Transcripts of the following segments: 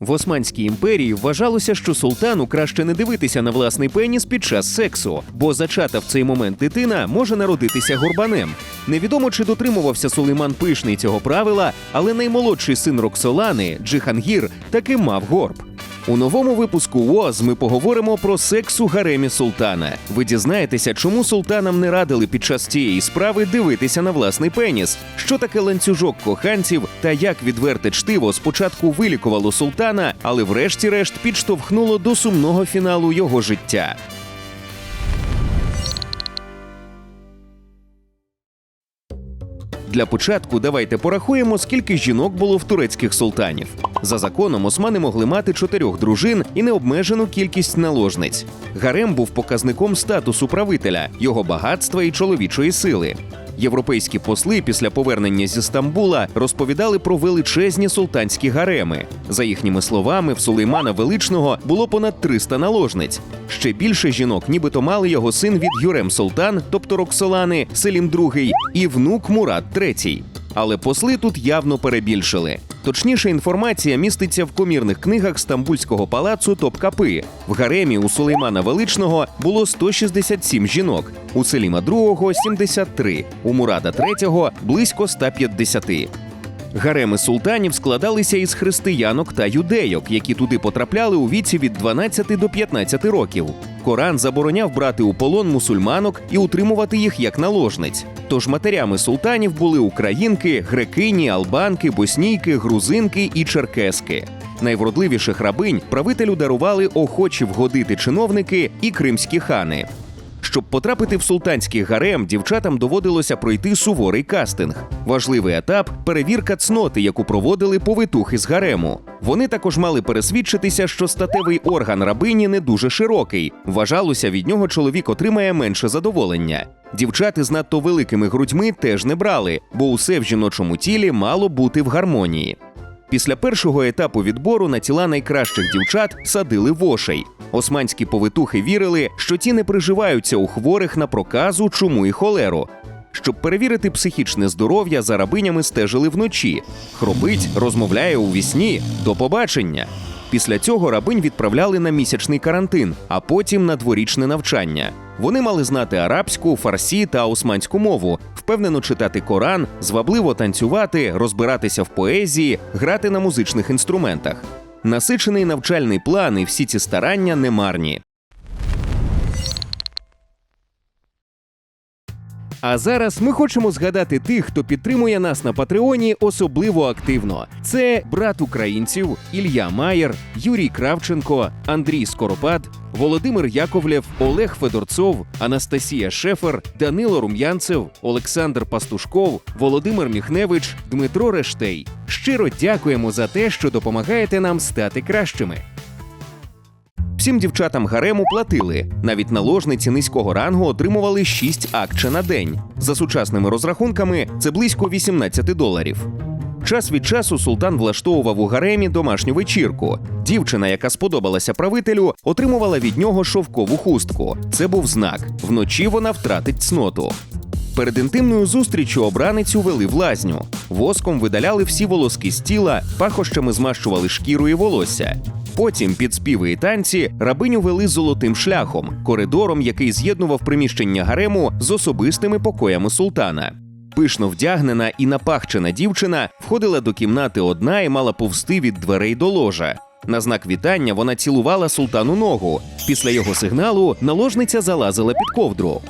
В Османській імперії вважалося, що султану краще не дивитися на власний пеніс під час сексу, бо зачата в цей момент дитина може народитися горбанем. Невідомо чи дотримувався Сулейман Пишний цього правила, але наймолодший син Роксолани Джихангір таки мав горб. У новому випуску ООЗ ми поговоримо про секс у гаремі султана. Ви дізнаєтеся, чому султанам не радили під час цієї справи дивитися на власний пеніс, що таке ланцюжок коханців та як відверте чтиво спочатку вилікувало султана, але врешті-решт підштовхнуло до сумного фіналу його життя. Для початку давайте порахуємо, скільки жінок було в турецьких султанів. За законом османи могли мати чотирьох дружин і необмежену кількість наложниць. Гарем був показником статусу правителя, його багатства і чоловічої сили. Європейські посли після повернення зі Стамбула розповідали про величезні султанські гареми. За їхніми словами, в Сулеймана Величного було понад 300 наложниць. Ще більше жінок, нібито мали його син від Юрем Султан, тобто Роксолани, Селім II, і внук Мурат III. Але посли тут явно перебільшили. Точніша інформація міститься в комірних книгах Стамбульського палацу Топкапи. В гаремі у Сулеймана Величного було 167 жінок, у Селіма II – 73, у Мурада III – близько 150. Гареми султанів складалися із християнок та юдейок, які туди потрапляли у віці від 12 до 15 років. Коран забороняв брати у полон мусульманок і утримувати їх як наложниць. Тож матерями султанів були українки, грекині, албанки, боснійки, грузинки і черкески. Найвродливіших рабинь правителю дарували охочі вгодити чиновники і кримські хани. Щоб потрапити в султанський гарем, дівчатам доводилося пройти суворий кастинг. Важливий етап перевірка цноти, яку проводили повитухи з гарему. Вони також мали пересвідчитися, що статевий орган рабині не дуже широкий. Вважалося, від нього чоловік отримає менше задоволення. Дівчати з надто великими грудьми теж не брали, бо усе в жіночому тілі мало бути в гармонії. Після першого етапу відбору на тіла найкращих дівчат садили вошей. Османські повитухи вірили, що ті не приживаються у хворих на проказу, чуму і холеру. Щоб перевірити психічне здоров'я, за рабинями стежили вночі. Хробить, розмовляє у вісні. До побачення. Після цього рабинь відправляли на місячний карантин, а потім на дворічне навчання. Вони мали знати арабську, фарсі та османську мову, впевнено читати Коран, звабливо танцювати, розбиратися в поезії, грати на музичних інструментах. Насичений навчальний план і всі ці старання немарні. А зараз ми хочемо згадати тих, хто підтримує нас на Патреоні особливо активно. Це брат українців Ілля Маєр, Юрій Кравченко, Андрій Скоропад, Володимир Яковлєв, Олег Федорцов, Анастасія Шефер, Данило Рум'янцев, Олександр Пастушков, Володимир Міхневич, Дмитро Рештей. Щиро дякуємо за те, що допомагаєте нам стати кращими. Всім дівчатам гарему платили. Навіть наложниці низького рангу отримували 6 акче на день. За сучасними розрахунками це близько 18 доларів. Час від часу султан влаштовував у гаремі домашню вечірку. Дівчина, яка сподобалася правителю, отримувала від нього шовкову хустку. Це був знак. Вночі вона втратить цноту. Перед інтимною зустрічю обраницю вели в лазню. Воском видаляли всі волоски з тіла, пахощами змащували шкіру і волосся. Потім під співи і танці рабиню вели золотим шляхом, коридором, який з'єднував приміщення гарему з особистими покоями султана. Пишно вдягнена і напахчена дівчина входила до кімнати одна і мала повсти від дверей до ложа. На знак вітання вона цілувала султану ногу. Після його сигналу наложниця залазила під ковдру.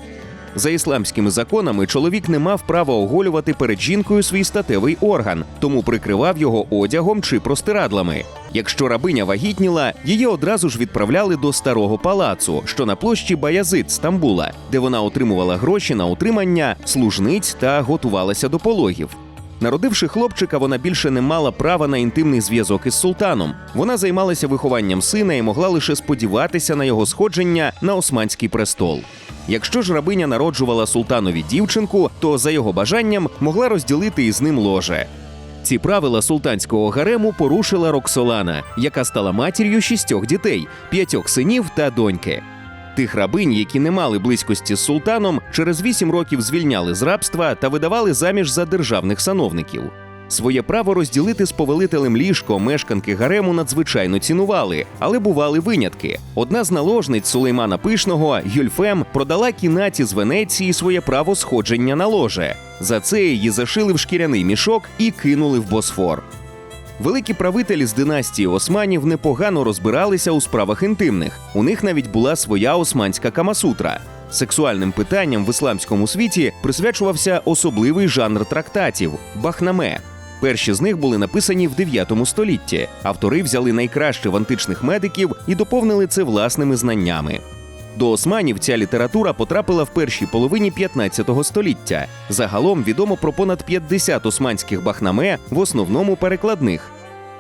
За ісламськими законами чоловік не мав права оголювати перед жінкою свій статевий орган, тому прикривав його одягом чи простирадлами. Якщо рабиня вагітніла, її одразу ж відправляли до старого палацу, що на площі Баязит Стамбула, де вона отримувала гроші на утримання, служниць та готувалася до пологів. Народивши хлопчика, вона більше не мала права на інтимний зв'язок із султаном. Вона займалася вихованням сина і могла лише сподіватися на його сходження на османський престол. Якщо ж рабиня народжувала султанові дівчинку, то за його бажанням могла розділити із ним ложе. Ці правила султанського гарему порушила Роксолана, яка стала матір'ю шістьох дітей, п'ятьох синів та доньки. Тих рабинь, які не мали близькості з султаном, через вісім років звільняли з рабства та видавали заміж за державних сановників. Своє право розділити з повелителем ліжко мешканки гарему надзвичайно цінували, але бували винятки. Одна з наложниць Сулеймана Пишного, Гюльфем, продала кінаті з Венеції своє право сходження на ложе. За це її зашили в шкіряний мішок і кинули в Босфор. Великі правителі з династії Османів непогано розбиралися у справах інтимних. У них навіть була своя османська камасутра. Сексуальним питанням в ісламському світі присвячувався особливий жанр трактатів бахнаме. Перші з них були написані в 9 столітті. Автори взяли найкраще в античних медиків і доповнили це власними знаннями. До османів ця література потрапила в першій половині 15 століття. Загалом відомо про понад 50 османських бахнаме, в основному перекладних.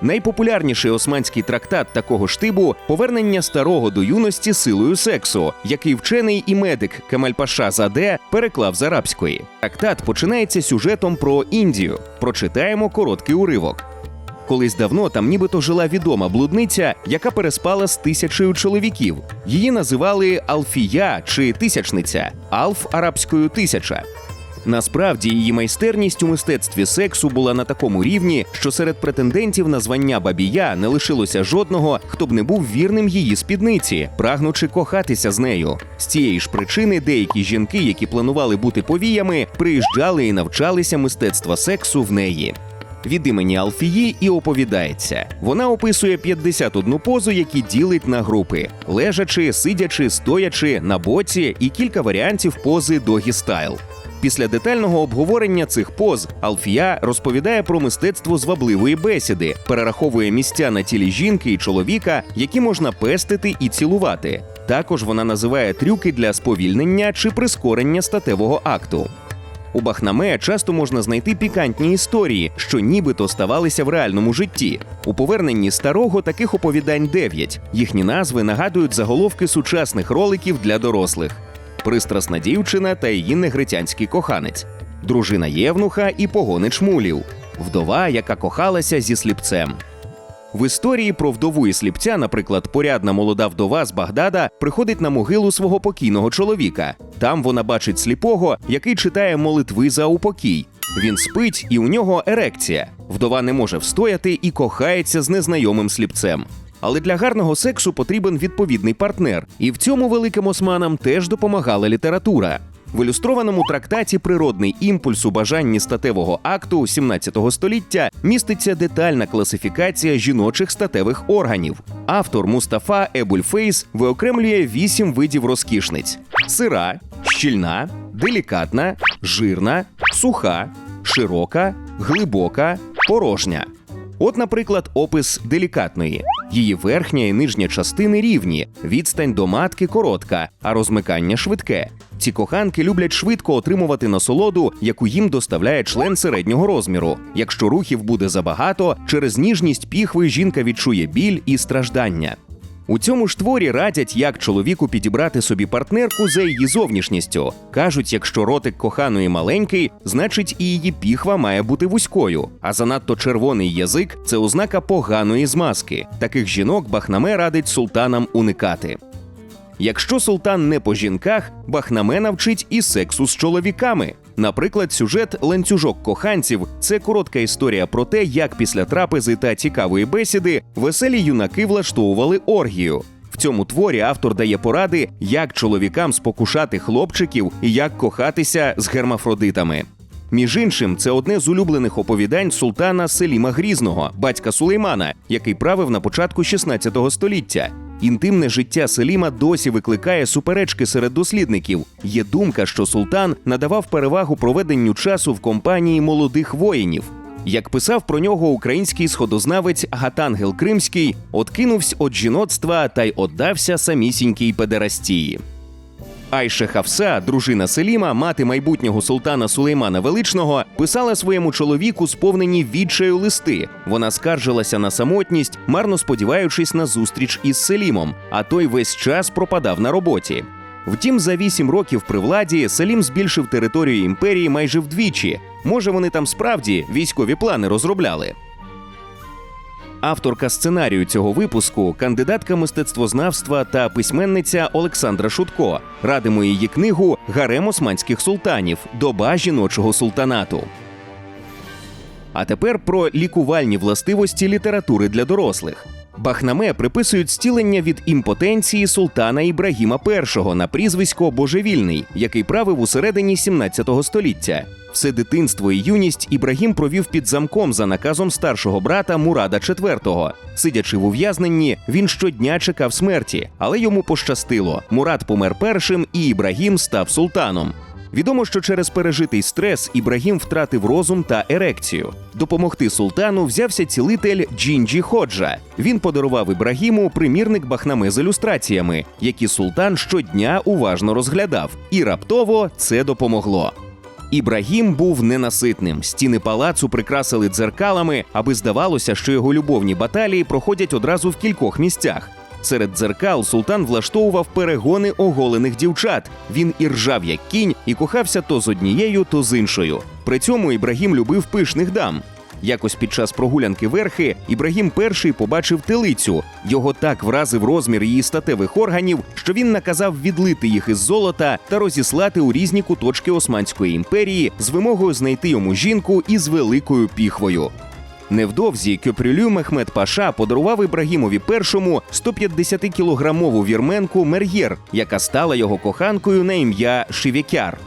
Найпопулярніший османський трактат такого штибу повернення старого до юності силою сексу, який вчений і медик Кемаль-Паша Заде переклав з арабської. Трактат починається сюжетом про Індію. Прочитаємо короткий уривок. Колись давно там нібито жила відома блудниця, яка переспала з тисячею чоловіків. Її називали Алфія чи тисячниця, Алф арабською тисяча. Насправді її майстерність у мистецтві сексу була на такому рівні, що серед претендентів на звання бабія не лишилося жодного, хто б не був вірним її спідниці, прагнучи кохатися з нею. З цієї ж причини деякі жінки, які планували бути повіями, приїжджали і навчалися мистецтва сексу в неї. Від імені Алфії і оповідається. Вона описує 51 позу, які ділить на групи: лежачи, сидячи, стоячи, на боці і кілька варіантів пози догі стайл. Після детального обговорення цих поз Алфія розповідає про мистецтво звабливої бесіди, перераховує місця на тілі жінки і чоловіка, які можна пестити і цілувати. Також вона називає трюки для сповільнення чи прискорення статевого акту. У Бахнаме часто можна знайти пікантні історії, що нібито ставалися в реальному житті. У поверненні старого таких оповідань дев'ять. Їхні назви нагадують заголовки сучасних роликів для дорослих: пристрасна дівчина та її негритянський коханець, дружина Євнуха і погонич мулів, вдова, яка кохалася зі сліпцем. В історії про вдову і сліпця, наприклад, порядна молода вдова з Багдада приходить на могилу свого покійного чоловіка. Там вона бачить сліпого, який читає молитви за упокій. Він спить, і у нього ерекція. Вдова не може встояти і кохається з незнайомим сліпцем. Але для гарного сексу потрібен відповідний партнер, і в цьому великим османам теж допомагала література. В ілюстрованому трактаті Природний імпульс у бажанні статевого акту 17 століття міститься детальна класифікація жіночих статевих органів. Автор Мустафа Ебульфейс виокремлює вісім видів розкішниць: сира, щільна, делікатна, жирна, суха, широка, глибока, порожня. От, наприклад, опис делікатної. Її верхня і нижня частини рівні, відстань до матки коротка, а розмикання швидке. Ці коханки люблять швидко отримувати насолоду, яку їм доставляє член середнього розміру. Якщо рухів буде забагато, через ніжність піхви жінка відчує біль і страждання. У цьому ж творі радять, як чоловіку підібрати собі партнерку за її зовнішністю. Кажуть, якщо ротик коханої маленький, значить і її піхва має бути вузькою, а занадто червоний язик це ознака поганої змазки. Таких жінок Бахнаме радить султанам уникати. Якщо султан не по жінках, Бахнаме навчить і сексу з чоловіками. Наприклад, сюжет ланцюжок коханців це коротка історія про те, як після трапези та цікавої бесіди веселі юнаки влаштовували оргію. В цьому творі автор дає поради, як чоловікам спокушати хлопчиків і як кохатися з гермафродитами. Між іншим, це одне з улюблених оповідань султана Селіма Грізного, батька Сулеймана, який правив на початку 16 століття. Інтимне життя Селіма досі викликає суперечки серед дослідників. Є думка, що султан надавав перевагу проведенню часу в компанії молодих воїнів. Як писав про нього український сходознавець Гатангел Кримський, откинувсь від жіноцтва та й отдався самісінькій педерастії. Айше Хавса, дружина Селіма, мати майбутнього султана Сулеймана Величного, писала своєму чоловіку сповнені відчаю листи. Вона скаржилася на самотність, марно сподіваючись на зустріч із Селімом, а той весь час пропадав на роботі. Втім, за вісім років при владі Селім збільшив територію імперії майже вдвічі. Може, вони там справді військові плани розробляли. Авторка сценарію цього випуску кандидатка мистецтвознавства та письменниця Олександра Шутко. Радимо її книгу Гарем османських султанів. Доба жіночого султанату. А тепер про лікувальні властивості літератури для дорослих. Бахнаме приписують зцілення від імпотенції султана Ібрагіма І на прізвисько Божевільний, який правив у середині 17 століття. Все дитинство і юність Ібрагім провів під замком за наказом старшого брата Мурада IV. Сидячи в ув'язненні, він щодня чекав смерті, але йому пощастило. Мурад помер першим, і Ібрагім став султаном. Відомо, що через пережитий стрес Ібрагім втратив розум та ерекцію. Допомогти султану взявся цілитель Джінджі Ходжа. Він подарував Ібрагіму примірник бахнами з ілюстраціями, які султан щодня уважно розглядав, і раптово це допомогло. Ібрагім був ненаситним. Стіни палацу прикрасили дзеркалами, аби здавалося, що його любовні баталії проходять одразу в кількох місцях. Серед дзеркал султан влаштовував перегони оголених дівчат. Він і ржав як кінь і кохався то з однією, то з іншою. При цьому Ібрагім любив пишних дам. Якось під час прогулянки верхи Ібрагім перший побачив телицю. Його так вразив розмір її статевих органів, що він наказав відлити їх із золота та розіслати у різні куточки Османської імперії з вимогою знайти йому жінку із великою піхвою. Невдовзі Кьопрюлю Мехмед Паша подарував Ібрагімові першому 150-кілограмову вірменку Мер'єр, яка стала його коханкою на ім'я Шивікяр.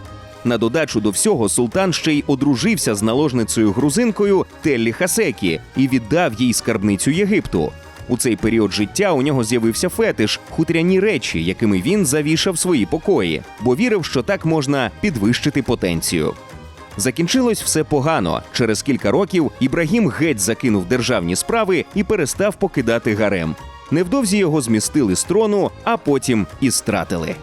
На додачу до всього султан ще й одружився з наложницею грузинкою Теллі Хасекі і віддав їй скарбницю Єгипту. У цей період життя у нього з'явився фетиш, хутряні речі, якими він завішав свої покої, бо вірив, що так можна підвищити потенцію. Закінчилось все погано. Через кілька років Ібрагім геть закинув державні справи і перестав покидати гарем. Невдовзі його змістили з трону, а потім і стратили.